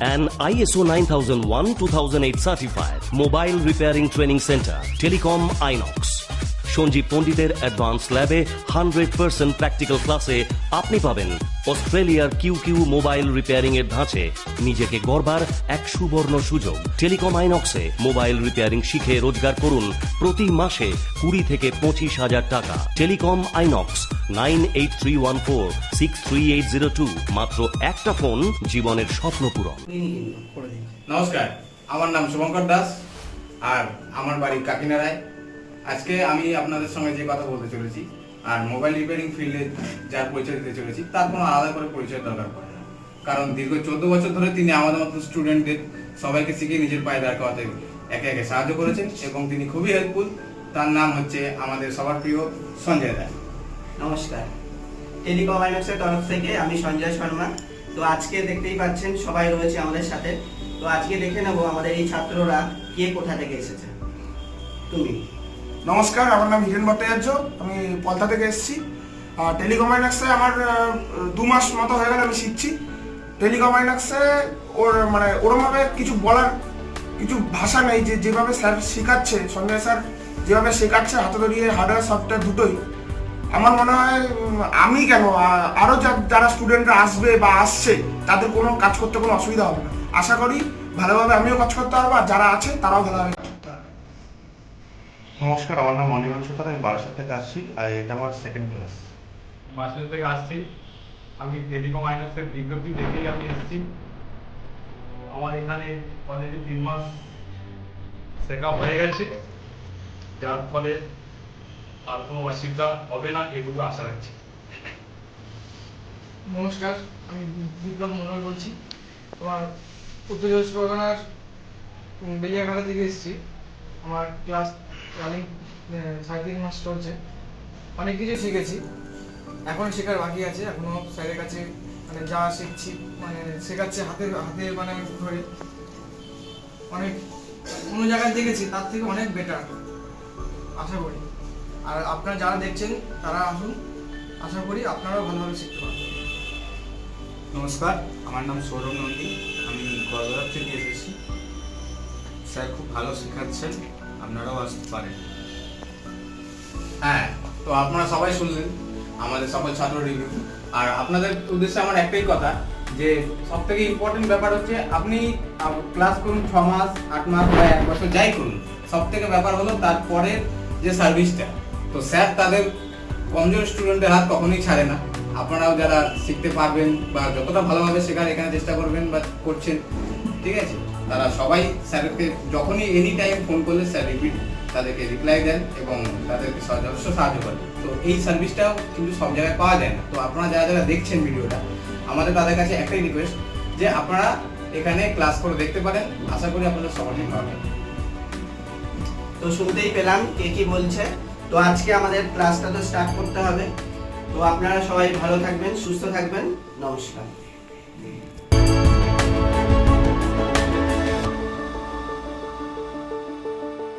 An ISO 9001-2008 certified mobile repairing training center, Telecom Inox. Sanjeev পণ্ডিতের advance ল্যাবে hundred percent practical ক্লাসে আপনি পাবেন অস্ট্রেলিয়ার কিউ কিউ মোবাইল রিপেয়ারিং এর ধাঁচে নিজেকে গড়বার এক সুবর্ণ সুযোগ। টেলিকম আইনক্সে মোবাইল রিপেয়ারিং শিখে রোজগার করুন প্রতি মাসে কুড়ি থেকে পঁচিশ হাজার টাকা। Telecom Inox nine eight three one four six three eight zero two. মাত্র একটা ফোন জীবনের স্বপ্ন পূরণ। নমস্কার, আমার নাম শুভঙ্কর দাস আর আমার বাড়ি কাকিনাড়ায়। আজকে আমি আপনাদের সঙ্গে যে কথা বলতে চলেছি, আর মোবাইল রিপেয়ারিং ফিল্ডে যার পরিচয় দিতে চলেছি, তার কোনো আলাদা করে পরিচয় দরকার পড়ে না। কারণ দীর্ঘ চোদ্দ বছর ধরে তিনি আমাদের মতো স্টুডেন্টদের সবাইকে শিখিয়ে নিজের পায়ে দাঁড় করাতে একে একে সাহায্য করেছেন এবং তিনি খুবই হেল্পফুল তার নাম হচ্ছে আমাদের সবার প্রিয় সঞ্জয় রায় নমস্কার। টেলিকম আইনক্সের তরফ থেকে আমি সঞ্জয় শর্মা। তো আজকে দেখতেই পাচ্ছেন, সবাই রয়েছে আমাদের সাথে। তো আজকে দেখে নেব আমাদের এই ছাত্ররা কে কোথা থেকে এসেছে। তুমি। নমস্কার, আমার নাম হিরেন ভট্টাচার্য, আমি পলতা থেকে এসেছি। আর টেলিকমাইনাক্সে আমার দু মাস মতো হয়ে গেল আমি শিখছি। টেলিকমাইনাক্সে ওর মানে ওরমভাবে কিছু বলার, কিছু ভাষা নেই যে যেভাবে স্যার শেখাচ্ছে, সঞ্জয় স্যার যেভাবে শেখাচ্ছে, হাতে ধরিয়ে হার্ডওয়্যার সফটওয়্যার দুটোই। আমার মনে হয় আমি কেন আরও যারা স্টুডেন্টরা আসবে বা আসছে, তাদের কোনো কাজ করতে কোনো অসুবিধা হবে না। আশা করি ভালোভাবে আমিও কাজ করতে পারব, আর যারা আছে তারাও ভালোভাবে নমস্কার আমার নাম অনির্বাণ সরকার আমি বারাসাত থেকে আসছি আর এটা আমার সেকেন্ড ক্লাস মাসের থেকে আসছি। আমি টেলিকম আইনক্সের বিজ্ঞপ্তি দেখেই আমি এসেছি। আমার এখানে অলরেডি তিন মাস শেখা হয়ে গেছে। যার ফলে আর কোনো অসুবিধা হবে না এগুলো আশা রাখছি। নমস্কার আমি বিপ্লব মন্ডল বলছি। তোমার উত্তর চব্বিশ পরগনার বেলিয়াঘাটা থেকে এসেছি। আমার ক্লাস রানিং সাড়ে মাস চলছে। অনেক কিছু শিখেছি। এখনও শেখার বাকি আছে, এখনও স্যারের কাছে মানে যা শিখছি মানে শেখাচ্ছে হাতে হাতে মানে ধরে। অনেক অন্য জায়গায় দেখেছি, তার থেকে অনেক বেটার আশা করি। আর আপনারা যারা দেখছেন, তারা আসুন, আশা করি আপনারাও ভালোভাবে শিখতে পারবেন। নমস্কার, আমার নাম সৌরভ নন্দী। আমি গড়গড়া থেকে এসেছি। স্যার খুব ভালো শেখাচ্ছেন। আপনারাও আসতে পারেন। হ্যাঁ তো আপনারা সবাই শুনলেন, আমাদের সকল ছাত্র রিভিউ আর আপনাদের উদ্দেশ্যে আমার একটাই কথা, যে সব থেকে ইম্পর্টেন্ট ব্যাপার হচ্ছে আপনি ক্লাস করুন ছ মাস, আট মাস বা এক বছর যাই করুন সব থেকে ব্যাপার হলো তারপরের যে সার্ভিসটা তো স্যার তাদের কমজোর স্টুডেন্টের হাত কখনোই ছাড়ে না। আপনারাও যারা শিখতে পারবেন বা যতটা ভালোভাবে শেখার এখানে চেষ্টা করবেন বা করছেন, ঠিক আছে? তারা সবাই স্যারকে যখনই এনি টাইম ফোন করলে স্যার রিপিট তাদেরকে রিপ্লাই দেন এবং তাদেরকে যথেষ্ট সাহায্য করেন। তো এই সার্ভিসটাও কিন্তু সব জায়গায় পাওয়া যায় না। তো আপনারা যারা যারা দেখছেন ভিডিওটা, আমাদের তাদের কাছে একটাই রিকোয়েস্ট যে আপনারা এখানে ক্লাস করে দেখতে পারেন। আশা করি আপনাদের সবারই লাগবে। তো শুনতেই পেলাম কে কি বলছে। তো আজকে আমাদের ক্লাসটা তো স্টার্ট করতে হবে। তো আপনারা সবাই ভালো থাকবেন, সুস্থ থাকবেন। নমস্কার।